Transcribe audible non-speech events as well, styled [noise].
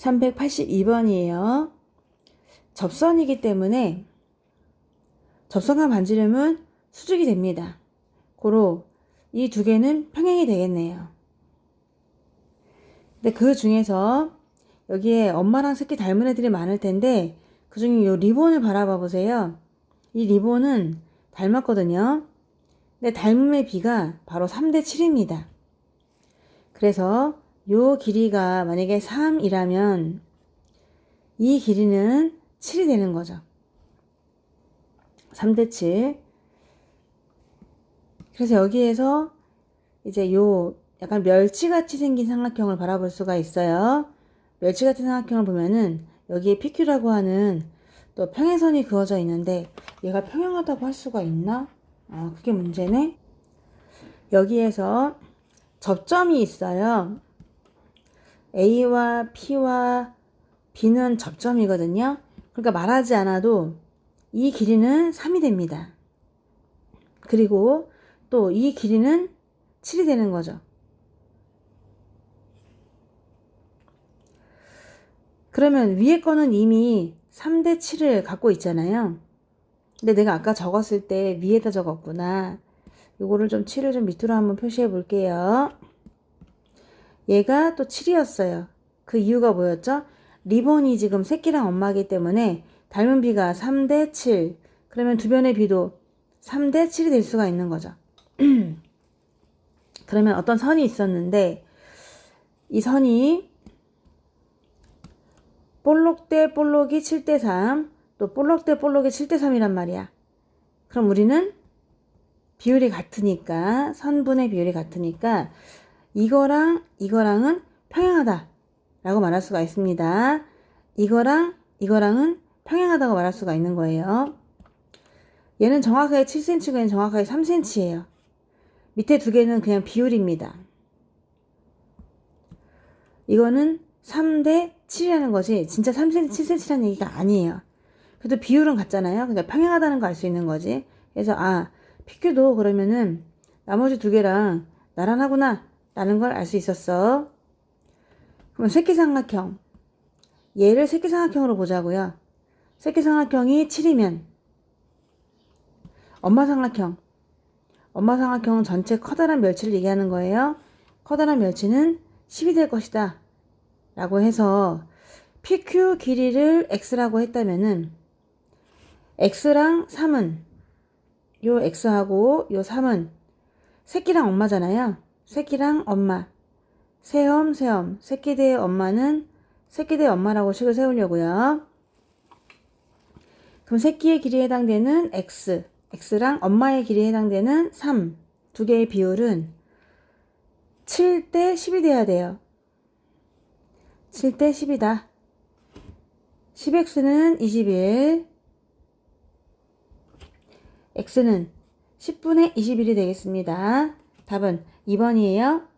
382번이에요. 접선이기 때문에 접선과 반지름은 수직이 됩니다. 고로 이 두 개는 평행이 되겠네요. 근데 그 중에서 여기에 엄마랑 새끼 닮은 애들이 많을 텐데 그 중에 이 리본을 바라봐 보세요. 이 리본은 닮았거든요. 근데 닮음의 비가 바로 3대 7입니다. 그래서 요 길이가 만약에 3이라면 이 길이는 7이 되는 거죠. 3대 7. 그래서 여기에서 이제 요 약간 멸치같이 생긴 삼각형을 바라볼 수가 있어요. 멸치 같은 삼각형을 보면은 여기에 PQ라고 하는 또 평행선이 그어져 있는데 얘가 평행하다고 할 수가 있나? 아, 그게 문제네. 여기에서 접점이 있어요. A와 P와 B는 접점이거든요. 그러니까 말하지 않아도 이 길이는 3이 됩니다. 그리고 또 이 길이는 7이 되는 거죠. 그러면 위에 거는 이미 3대 7을 갖고 있잖아요. 근데 내가 아까 적었을 때 위에다 적었구나. 요거를 좀 7을 좀 밑으로 한번 표시해 볼게요. 얘가 또 7이었어요. 그 이유가 뭐였죠? 리본이 지금 새끼랑 엄마기 때문에 닮은 비가 3대 7. 그러면 두 변의 비도 3대 7이 될 수가 있는 거죠. [clears throat] 그러면 어떤 선이 있었는데 이 선이 볼록 대 볼록이 7대 3, 또 볼록 대 볼록이 7대 3이란 말이야. 그럼 우리는 비율이 같으니까, 선분의 비율이 같으니까, 이거랑 이거랑은 평행하다. 라고 말할 수가 있습니다. 이거랑 이거랑은 평행하다고 말할 수가 있는 거예요. 얘는 정확하게 7cm고 얘는 정확하게 3cm예요. 밑에 두 개는 그냥 비율입니다. 이거는 3대 7이라는 것이 진짜 3cm, 7cm라는 얘기가 아니에요. 그래도 비율은 같잖아요. 그러니까 평행하다는 거 알 수 있는 거지. 그래서 아, PQ도 그러면은 나머지 두 개랑 나란하구나 라는 걸 알 수 있었어. 그럼 새끼삼각형. 얘를 새끼삼각형으로 보자고요. 새끼삼각형이 7이면 엄마 삼각형. 엄마 삼각형은 전체 커다란 멸치를 얘기하는 거예요. 커다란 멸치는 10이 될 것이다. 라고 해서 PQ 길이를 X라고 했다면은 X랑 3은 요 X하고 요 3은 새끼랑 엄마잖아요. 새끼랑 엄마. 새엄, 새엄. 새끼 대 엄마는 새끼 대 엄마라고 식을 세우려고요. 그럼 새끼의 길이에 해당되는 X, X랑 엄마의 길이에 해당되는 3. 두 개의 비율은 7대 10이 돼야 돼요. 7대 10이다. 10x는 21, x는 10분의 21이 되겠습니다. 답은 2번이에요.